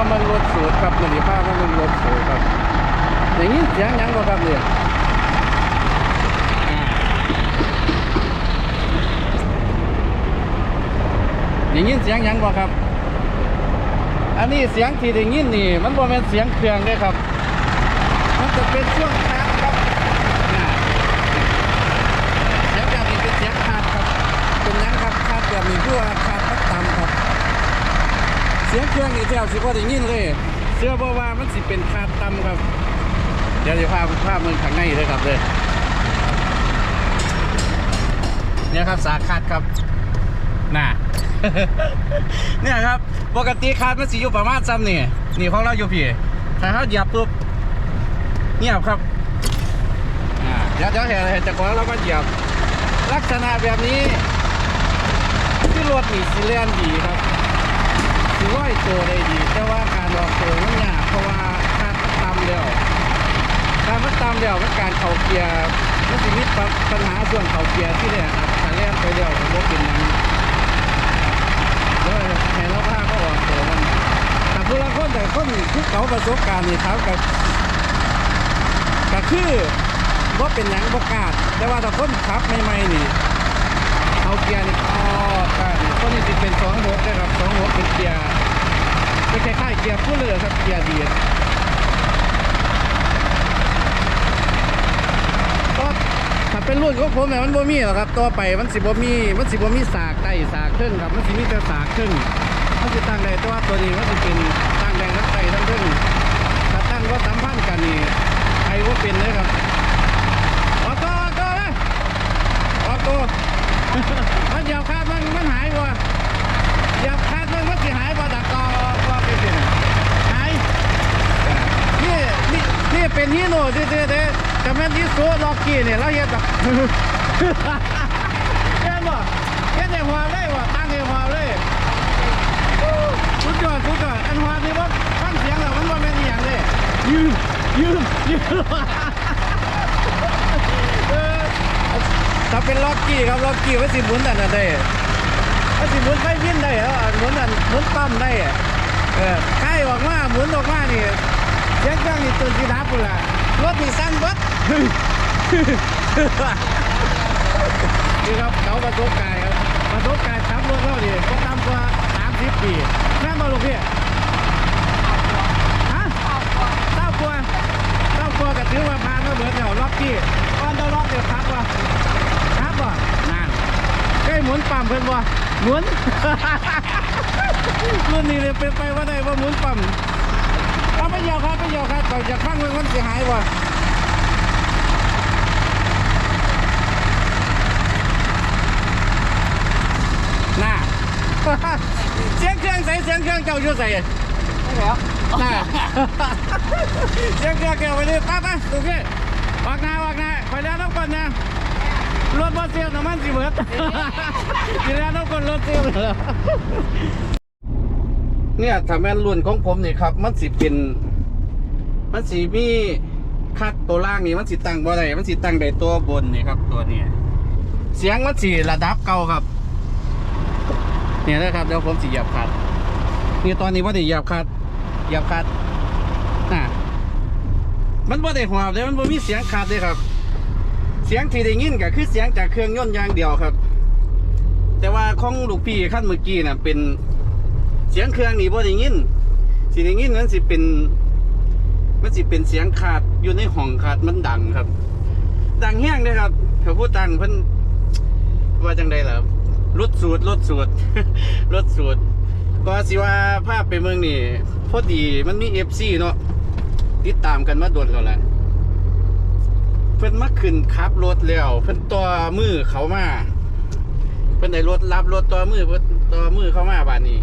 มามืองรถสูตรครับมันนี่พามาเมืองรถสูตรครับ อย่างนี้เสียงยังบ่ครับเนี่ยอย่างนี้เสียงยังบ่ครับ อันนี้เสียงที่ได้ยินนี่ มันบ่แม่นเสียงเครื่องเด้ครับ มันจะเป็นช่วงคาดครับเสียงแบบนี้เป็นเสียงคาดครับ เป็นยังครับคาดแบบนี้คือว่าคาดมันต่ำครับ เสียงเครื่องนี่แทบสิบ่ได้ยินเลยเสื้อบ่ว่ามันสิเป็นคาดต่ำครับ เดี๋ยวจะพาพาเมืองข้างในเลยครับเลยเนี่ยครับสาคาดครับน่ะเนี่ยครับปกติคาดมันสิอยู่ประมาณซ้ำนี่นี่ของเราอยู่พี่ถ้าเขาหยียบปุ๊บเงียบครับอ่าเดี๋ยวเดี๋ยวเห็นเห็นจากก่อนเราก็เหยียบลักษณะแบบนี้ที่รถนี่สิเลียนดีครับ ร้อยตัวได้ดี แต่ว่าการออกตัวมันยากเพราะว่าคาดมันต่ำแล้ามันต่ำแล้วมันการเข่าเกียร์มันสิมีปัญหาส่วนเข่าเกียร์ที่แรกครับถ้าเลียนไปแล้วผมว่าเป็นหยังเออแห่เราพาเขาออกตัวมันแต่ผู้ละคนแต่คนที่เขาประสบการณ์นี่เขากับก็คือว่าเป็นหยังบกล้าดแต่ว่าถ้าคนขับใหม่ๆนี่เอาเกียร์นี่ออ กียร์ผู้เรือครับเกียร์ดีดก็ถ้าเป็นรุ่นของผมเนี่ยมันบ่มีหรอกครับต่อไปมันสิบ่มีมันสิบ่มีสากใต้สากครึ่งครับมันสิมีแต่สากครึ่งมันสิตั้งได้แต่ว่าตัวนี้มันสิเป็นตั้งแดงทั้งใต้ทั้งครึ่งถ้าตั้งว่าสัมพันธ์กันนี่ใครว่าเป็นเลยครับออกตัวออกตัวเลยออกตัวมันเหยียบคาดมันมันหายบ่เหยียบคาดมันมันสิหายบ่ดักกอก็ไปเป็นหาย นี่นี่นี่ เป็นฮีโร่ซื่อเด้แต่แม่นที่โซล็อกกี้เนี่ยเราเฮ็ดแบบเห็นบ่เฮ็ดได้หัวเลยว่ะตั้งให้หัวเลยสุดยอดสุดยอดอันหัวนี่บ่าฟังเสียงแล้วมันบ่าแม่นอีหยังเด้ยืมยืมยืมเออถ้าเป็นล็อกกี้ครับล็อกกี้มันสิหมุนอันนั้นได้มันสิหมุนไฟวินได้เหรอหมุนอันหมุนปั๊มได้เออใกล้ออกมาหมุนออกมานี่ เสียงเครื่องนี่ตื่นสีดับพุ่นล่ะรถนี่สั่นเบิดนี่ครับเขาประสบการณ์ครับประสบการณ์ขับรถเราดิก็ต่ำกว่า30ปีแม่นบ่ลูกพี่ฮะเต้ากลัวเต้ากลัวก็ถือว่าผ่านมาเบิดแล้วล็อกกี้ก่อนจะล็อกเดี๋ยวครับว่ครับบ่นั่นเคยหมุนปั๊มเพิ่นบ่หมุนรุ่นนี้เลยเป็นไปว่าได้ว่าหมุนปั๊ม เอาไปเหยาครับไปเหยาครับก่อนจะฟังเรื่องมันเสียหายบ่น่าเสียงเครื่องใส่เสียงเครื่องเจ้าอยู่ใส่ไม่แล้วน่าเสียงเครื่องเกี่ยวไปเลยป้าป้าโอเควางหน้าวางหน้าไปแล้วน้ำก่อนนะรถบอสเซียน้ำมันสิเบิดกินแล้วน้ำก่อนรถเซีย เนี่ยถ้าแม่นรุ่นของผมนี่ครับ มันสิเป็น มันสีมีคัดตัวล่างนี่มันสิตั้งบ่ได้มันสิตั้งได้ตัวบนนี่ครับ ตัวนี้เสียงมันสิระดับเก่าครับ เนี่ยนะครับเดี๋ยวผมสิเหยียบคัดนี่ตอนนี้ว่าได้หยียบคัดหยียบคัดน่ะมันบ่ได้หอบเลยมันบ่มีเสียงคัดเลยครับ เสียงที่ได้ยินก็คือเสียงจากเครื่องยนต์อย่างเดียวครับ แต่ว่าของลูกพี่ขั้นเมื่อกี้น่ะเป็น เสียงเครื่องนี่บ่ได้ยินสิได้ยินนั้นสิเป็นมันสิเป็นเสียงขาดอยู่ในห้องขาดมันดังครับ ดังแห้งเลยครับเขาพูดดังเพิ่นว่าจังใดล่ะครับรถสูตรรถสูตรรถสูตรก็สิว่าภาพไปเมืองนี่พอดีมันมีเอฟซีเนาะติดตามกันมาโดนแล้วแหละเพิ่นมาขึ้นขับรถแล้วเพิ่นต่อมือเขามาเพิ่นได้รถรับรถต่อมือเพิ่นต่อมือเขามาบาดนี้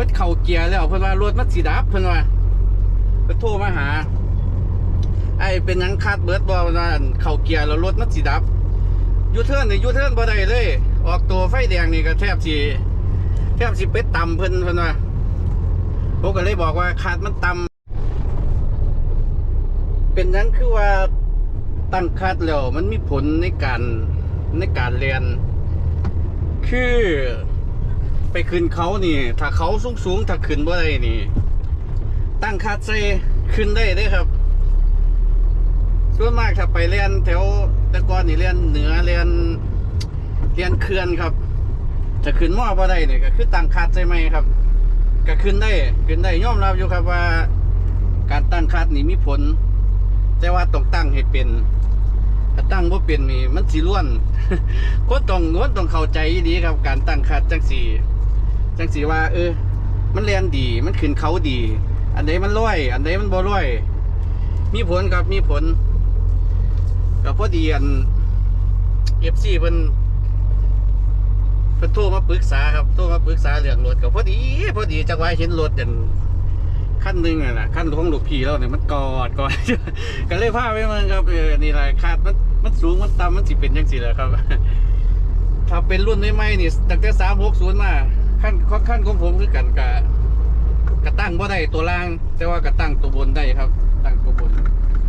พิ่นเข้าเกียร์แล้วเพิ่นว่ารถมันสิดับเพิ่นว่าก็โทรมาหา ไอ้เป็นหยังคาดเบิร์ดบอลนั่นเข่าเกียร์แล้วรถมันสีดับยูเทิร์นนี่ยูเทิร์นบ่ได้เลย ออกตัวไฟแดงนี่ก็แทบสิแทบสิเป็ดต่ำเพิ่นเพิ่นว่าผมก็เลยบอกว่าคาดมันต่ำเป็นหยังคือว่าตั้งคาดแล้วมันมีผลในการในการเรียน คือ ไปขึ้นเขานี่ ถ้าเขาสูงสูงๆถ้าขึ้นบ่ได้นี่ ตั้งคาดใส่ขึ้นได้เด้ครับ ส่วนมากถ้าไปเรียนแถวตะกอนนี่เรียนเหนือเรียนเรียนเขื่อนครับจะขึ้นมอบ่ได้เนี่ยก็คือตั้งคาดใส่ไหมครับ ก็ขึ้นได้ขึ้นได้ยอมรับอยู่ครับว่า การตั้งคาดนี่มีผล แต่ว่าต้องตั้งให้เป็นถ้าตั้งบ่าเป็นนี่มันสิล้วนก็ต้องคนต้องเข้าใจดีครับการตั้งคาดจังสี จังสีว่า เออ มันเรียนดีมันขึ้นเขาดี อันใดมันร้อย อันใดมันบ่ร้อย มีผลครับมีผลกับพอดีอันเอฟซีเพิ่นเพิ่นโทรมาปรึกษาครับโทรมาปรึกษาเรื่องรถกับพอดี พอดีจังหวะเห็นรถอันขั้นหนึ่งอะนะขั้นของหลูกพี่เราเนี่ยมันกอดกอดก็เลยพาไปมืองครับเออนี่แหละคาดมันมันสูงมันต่ำมันสิเป็นจังสิแหละครับ ถ้าเป็นรุ่นใหม่ๆนี่ตั้งแต่สามหกศูนย์มา ขั้นขั้นของผมคือกันกับกระตั้งบ่ได้ตัวล่าง แต่ว่ากระตั้งตัวบนได้ครับ ตั้งตัวบน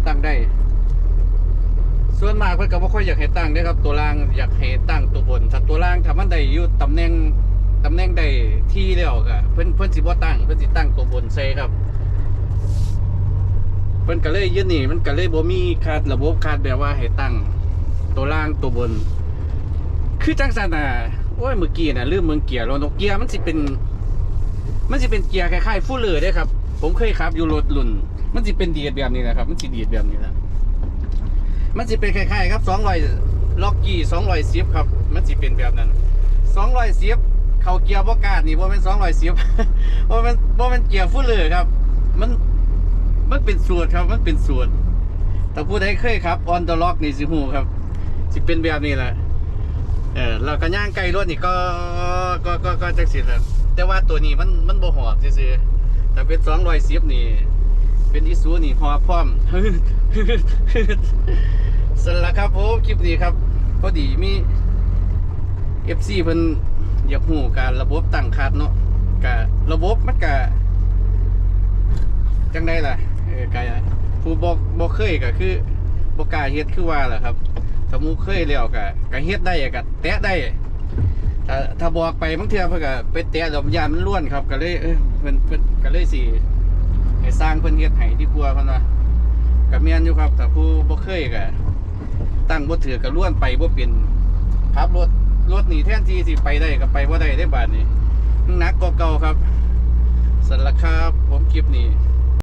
ตั้งได้ ส่วนมากเพิ่อนก็บ่ค่อยอยากให้ตั้งเด้ครับ ตัวล่างอยากให้ตั้งตัวบนถ้าตัวล่างถ้ามันได้อยู่ตำแหน่งตำแหน่งใดที่แล้วก็เพิ่อนเพิ่อนสิบ่ตั้งเพิ่อนสิตั้งตัวบนใส่ครับเพิ่อนก็เลยยึดนี่มันก็เลยบ่มีคาดระบบคาดแบบว่าให้ตั้งตัวล่างตัวบน คือจังซั่นน่ะ อ้ยเมื่อกี้นะลืมเมืองเกียร์แล้วนเกียร์มันสิเป็น มันสิเป็นเกียร์คล้ายๆฟูลเลอร์เด้ครับ ผมเคยขับอยู่รถรุ่น มันสิเป็นดีดแบบนี้นะครับ มันสิดีดแบบนี้นะมันสิเป็นคล้ายๆครับ200ล็อกกี้210ครับ มันสิเป็นแบบนั้น210เข้าเกียร์บ่กาดนี่บ่แม่น210บ่แม่นบ่แม่นเกียร์ฟูลเลอร์ครับ มันมันเป็นสูตรครับ มันเป็นสูตรแต่ผู้ใดเคยครับออนตล็อกนี่สิฮูครับสิเป็นแบบนี้แหละ เออเราก็ย่างไกลรถนี่ก็ก็ก็ก็จักสิแหละแต่ว่าตัวนี้มันมันบ่หอบซื่อๆแต่เป็น210นี่ เป็นอีซูนี่หอบพร้อมสร็จแล้วครับผมคลิปนี้ครับพอดีมี FC เพิ่นอยากฮู้การระบบตั้งคัดเนาะกะระบบมันกะจังได้ล่ะเออกายผู้บอกบอกเคยก็คือบอกกาเฮ็ดคือว่าล่ะครับ ถ้ามูเคยแล้วก็ก็เฮ็ดได้ก็แตะได้ถ้าถ้าบอกไปบางเทื่อเพิ่นก็ไปแตะดอกยานมันล้วนครับก็เลยเออเพิ่นเพิ่นก็เลยสิให้สร้างเพิ่นเฮ็ดให้ดีกว่าเพิ่นว่าก็แม่นอยู่ครับถ้าผู้บ่เคยก็ตั้งบ่ถือก็ล้วนไปบ่เป็นขับรถรถนี่แทนที่สิไปได้ก็ไปบ่ได้ได้บาดนี้หนักกว่าเก่าครับสำหรับครับผมคลิปนี้